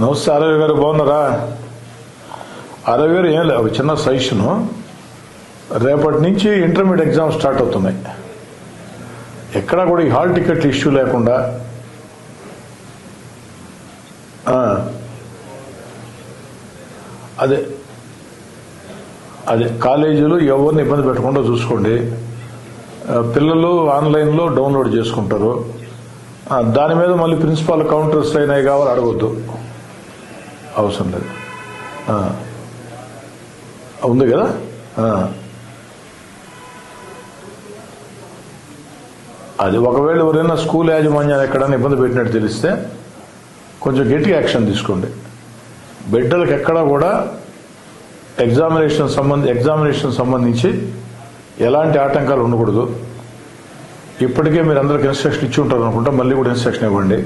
నమస్తే అరవి గారు బాగున్నారా? అరవి గారు ఏం లేదు ఒక చిన్న సజెషను. రేపటి నుంచి ఇంటర్మీడియట్ ఎగ్జామ్ స్టార్ట్ అవుతున్నాయి. ఎక్కడా కూడా ఈ హాల్ టికెట్ ఇష్యూ లేకుండా అదే అదే కాలేజీలు ఎవరిని ఇబ్బంది పెట్టకుండా చూసుకోండి. పిల్లలు ఆన్లైన్లో డౌన్లోడ్ చేసుకుంటారు. దాని మీద మళ్ళీ ప్రిన్సిపాల్ కౌంటర్స్ అయినాయి కావాలి అడగొద్దు. అవసరం లేదు. ఉంది కదా? అది ఒకవేళ ఎవరైనా స్కూల్ యాజమాన్యాలు ఎక్కడైనా ఇబ్బంది పెట్టినట్టు తెలిస్తే కొంచెం గట్టి యాక్షన్ తీసుకోండి. బిడ్డలకు ఎక్కడా కూడా ఎగ్జామినేషన్ సంబంధి ఎగ్జామినేషన్ సంబంధించి ఎలాంటి ఆటంకాలు ఉండకూడదు. ఇప్పటికే మీరు అందరికి ఇన్స్ట్రక్షన్ ఇచ్చి ఉంటారు అనుకుంటా మళ్ళీ కూడా ఇన్స్ట్రక్షన్ ఇవ్వండి.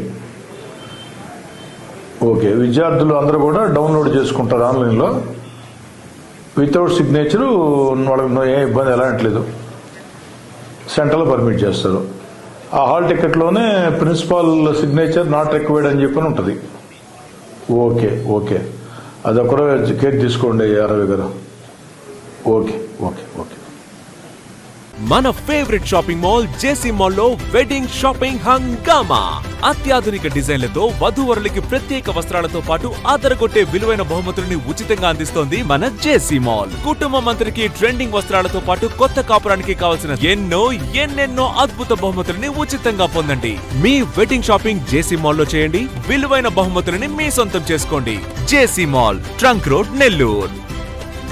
ఓకే విద్యార్థులు అందరూ కూడా డౌన్లోడ్ చేసుకుంటారు ఆన్లైన్లో. వితౌట్ సిగ్నేచరు వాళ్ళకి ఏ ఇబ్బంది ఎలాంటిలేదు. సెంటర్లో పర్మిట్ చేస్తారు. ఆ హాల్ టికెట్లోనే ప్రిన్సిపాల్ సిగ్నేచర్ నాట్ రిక్వైర్డ్ అని చెప్పని ఉంటుంది. Okay okay. అది ఒకరో కేర్ తీసుకోండి అరవై గారు. Okay okay okay. మన ఫేవరెట్ షాపింగ్ మాల్ జేసీ మాల్లో వెడ్డింగ్ షాపింగ్ హంగామా. అత్యాధునిక డిజైన్లతో వధువరులకి ప్రత్యేక వస్త్రాలతో పాటు అదరగొట్టే విలువైన బహుమతుల్ని ఉచితంగా అందిస్తోంది మన జేసీ మాల్ కుటుంబం అంతరికి ట్రెండింగ్ వస్త్రాలతో పాటు కొత్త కాపురానికి కావాల్సిన ఎన్నో ఎన్నెన్నో అద్భుత బహుమతుల్ని ఉచితంగా పొందండి. మీ వెడ్డింగ్ షాపింగ్ జేసీ మాల్లో చేయండి. విలువైన బహుమతులని మీ సొంతం చేసుకోండి. JC mall trunk road Nellore